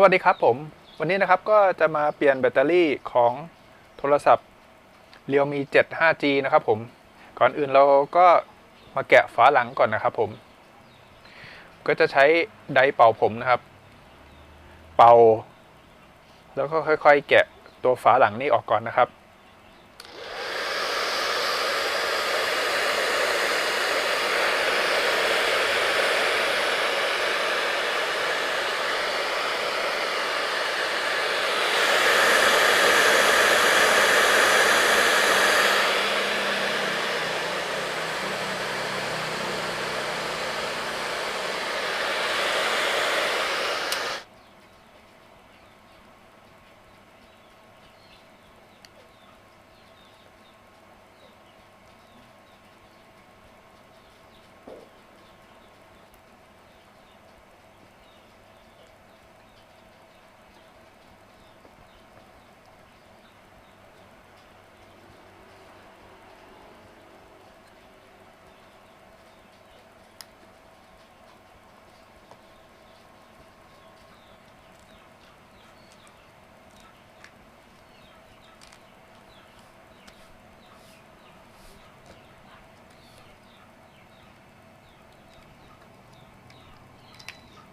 สวัสดีครับผม วันนี้นะครับก็จะมาเปลี่ยนแบตเตอรี่ของโทรศัพท์ Realme 7 5G นะครับผม ก่อนอื่นเราก็มาแกะฝาหลังก่อนนะครับผม ก็จะใช้ไดเป่าผมนะครับ เป่า แล้วก็ค่อยๆ แกะตัวฝาหลังนี้ออกก่อนนะครับ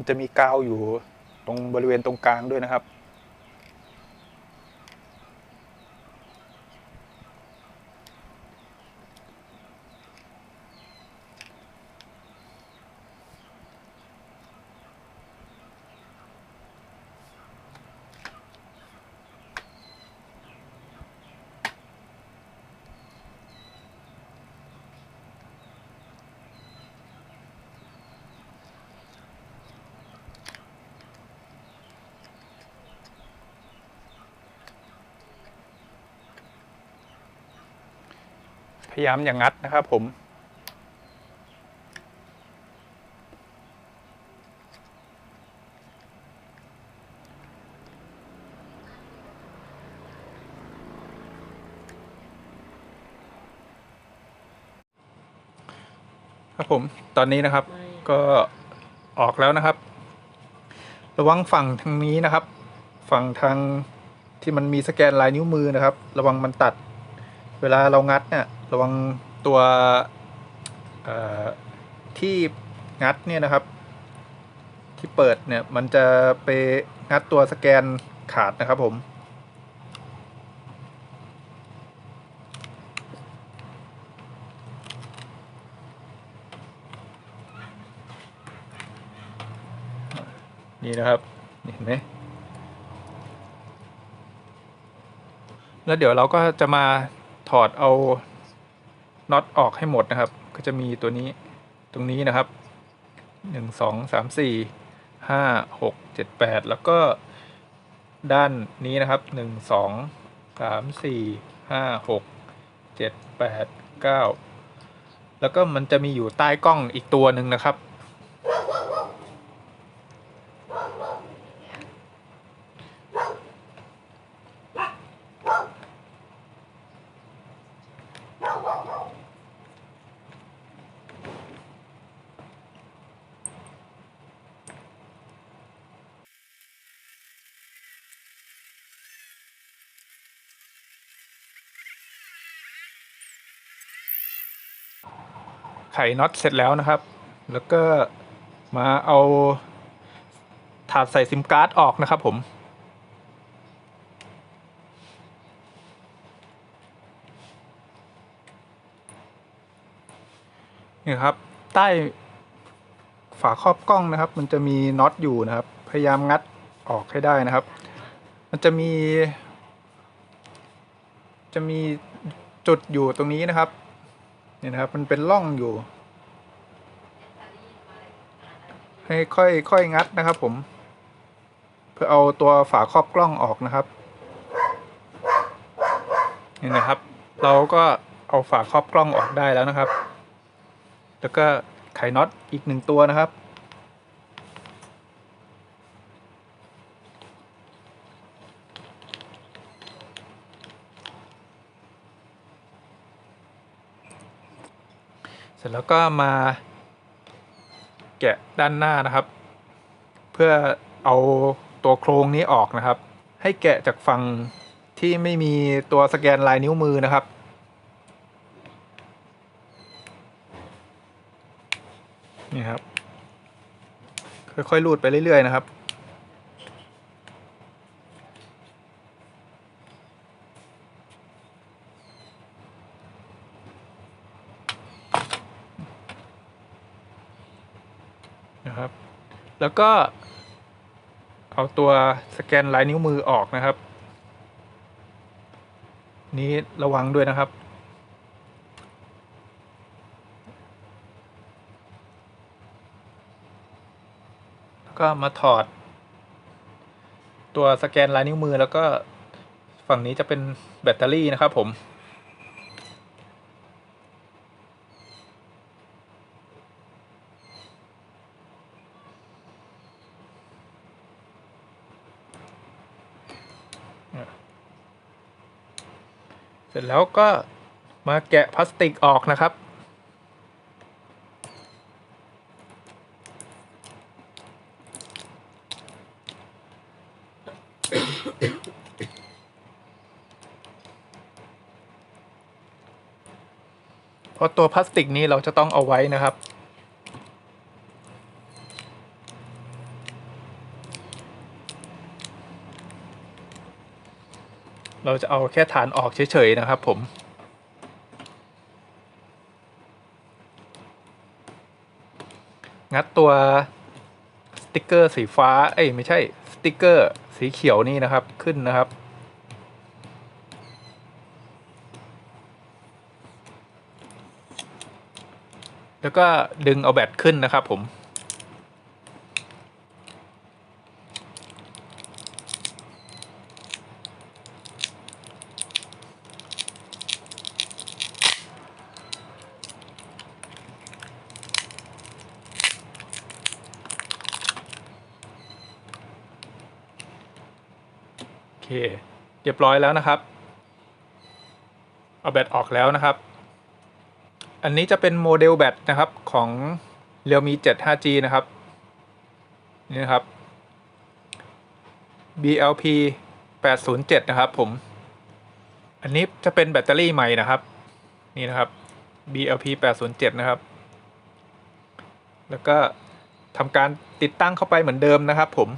มันจะมีกาวอยู่ตรงบริเวณตรงกลางด้วยนะครับ พยายามอย่างงัดนะครับผม ครับผมตอนนี้นะครับก็ออกแล้วนะครับ ระวังฝั่งทางนี้นะครับ ฝั่งทางที่มันมีสแกนลายนิ้วมือนะครับ ระวังมันตัดเวลาเรางัดเนี่ย ระวังตัวที่งัดเนี่ยนะครับ ที่เปิดเนี่ยมันจะไปงัดตัวสแกนขาดนะครับผมนี่นะครับเห็นไหมแล้วเดี๋ยวเราก็จะมาถอดเอา น็อตออกให้หมดนะครับ ก็จะมีตัวนี้ตรงนี้นะครับหนึ่งสองสามสี่ห้าหกเจ็ดแปดแล้วก็ด้านนี้นะครับหนึ่งสองสามสี่ห้าหกเจ็ดแปดเก้าแล้วก็มันจะมีอยู่ใต้กล้องอีกตัวหนึ่งนะครับ ไขน็อตเสร็จแล้วนะครับ แล้วก็มาเอาถาดใส่ซิมการ์ดออกนะครับผมนี่ครับ ใต้ฝาครอบกล้องนะครับ มันจะมีน็อตอยู่นะครับ พยายามงัดออกให้ได้นะครับ มันจะมี จะมีจุดอยู่ตรงนี้นะครับ เนี่ยนะครับ มันเป็นร่องอยู่ ให้ค่อยค่อยงัดนะครับ ผม เพื่อเอาตัวฝาครอบกล้องออกนะครับนี่นะครับ เราก็เอาฝาครอบกล้องออกได้แล้วนะครับ แล้วก็ไขน็อตอีกหนึ่งตัวนะครับ เสร็จแล้วก็มาแกะด้านหน้านะครับ เพื่อเอาตัวโครงนี้ออกนะครับ ให้แกะจากฝั่งที่ไม่มีตัวสแกนลายนิ้วมือนะครับ นี่ครับ ค่อยๆรูดไปเรื่อยๆนะครับนะครับ แล้วก็ เอาตัวสแกนลายนิ้วมือออกนะครับ นี้ระวังด้วยนะครับ แล้วก็มาถอด ตัวสแกนลายนิ้วมือแล้วก็ฝั่งนี้จะเป็นแบตเตอรี่นะครับผม เสร็จแล้วก็มาแกะพลาสติกออกนะครับ เพราะตัวพลาสติกนี้เราจะต้องเอาไว้นะครับ เราจะเอาแค่ฐานออกเฉย ๆ นะครับผมงัดตัวสติกเกอร์สีฟ้า เอ้ยไม่ใช่สติกเกอร์สีเขียวนี่นะครับขึ้นนะครับ แล้วก็ดึงเอาแบตขึ้นนะครับผม เคเรียบร้อยแล้วนะครับ เอาแบตออกแล้วนะครับ อันนี้จะเป็นโมเดลแบตนะครับของ Realme 7 5G นะครับ นี่นะครับ BLP 807 นะครับผม อันนี้จะเป็นแบตเตอรี่ใหม่นะครับ นี่นะครับ BLP 807 นะครับ แล้วก็ทำการติดตั้งเข้าไปเหมือนเดิมนะครับผม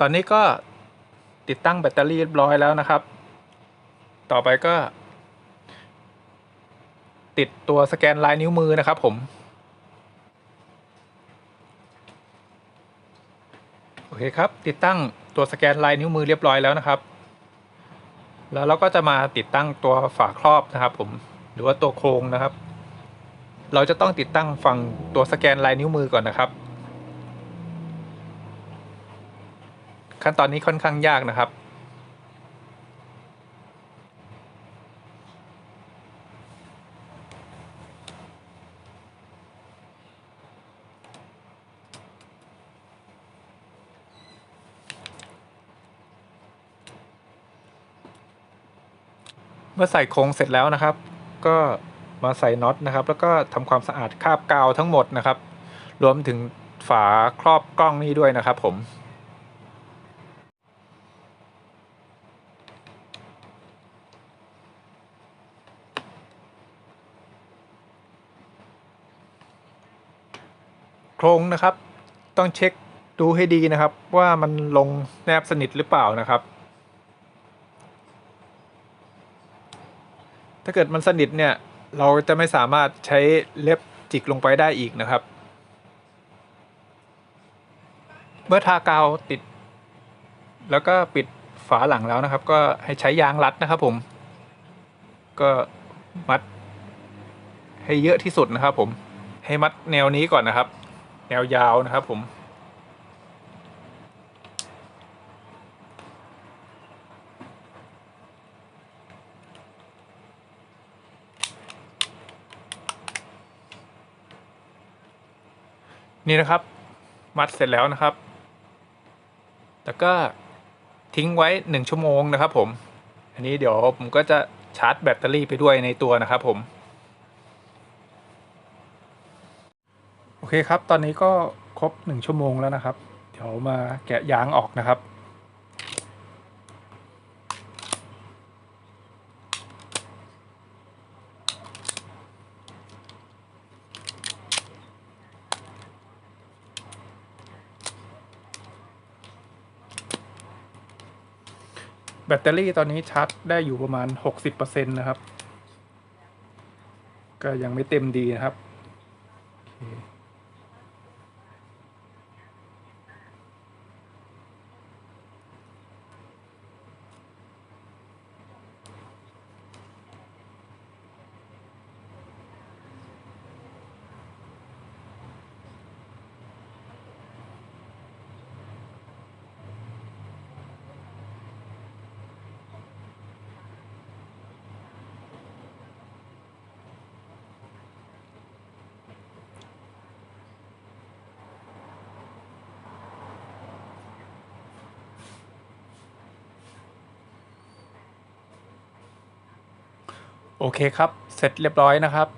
ตอนนี้ก็ติดตั้งแบตเตอรี่เรียบร้อยแล้วนะครับ ต่อไปก็ ติดตัวสแกนลายนิ้วมือนะครับผม โอเคครับ ติดตั้งตัวสแกนลายนิ้วมือเรียบร้อยแล้วนะครับ แล้วเราก็จะมาติดตั้งตัวฝาครอบนะครับ ผม หรือว่าตัวโครงนะครับ เราจะต้องติดตั้งฝั่งตัวสแกนลายนิ้วมือก่อนนะครับ ขั้นตอนนี้ค่อนข้างยากนะครับ เมื่อใส่โครงเสร็จแล้วนะครับ ก็มาใส่น็อตนะครับ แล้วก็ทำความสะอาดคราบกาวทั้งหมดนะครับ รวมถึงฝาครอบกล้องนี้ด้วยนะครับผม รงนะครับ ต้องเช็คดูให้ดีนะครับ ว่ามันลงแนบสนิทหรือเปล่านะครับ ถ้าเกิดมันสนิทเนี่ยเราจะไม่สามารถใช้เล็บจิกลงไปได้อีกนะครับ เมื่อทากาวติด แล้วก็ปิดฝาหลังแล้วนะครับ ก็ให้ใช้ยางรัดนะครับผม ก็มัดให้เยอะที่สุดนะครับผมให้มัดแนวนี้ก่อนนะครับ แนวยาวนะครับผม นี่นะครับ มัดเสร็จแล้วนะครับ แล้วก็ทิ้งไว้หนึ่งชั่วโมงนะครับผม อันนี้เดี๋ยวผมก็จะชาร์จแบตเตอรี่ไปด้วยในตัวนะครับผม อเคครับ ตอนนี้ก็ครบหนึ่งชั่วโมงแล้วนะครับ เดี๋ยวมาแกะยางออกนะครับ แบตเตอรี่ตอนนี้ชาร์จได้อยู่ประมาณ 60%นะครับ ก็ยังไม่เต็มดีนะครับ โอเคครับ เสร็จเรียบร้อยนะครับ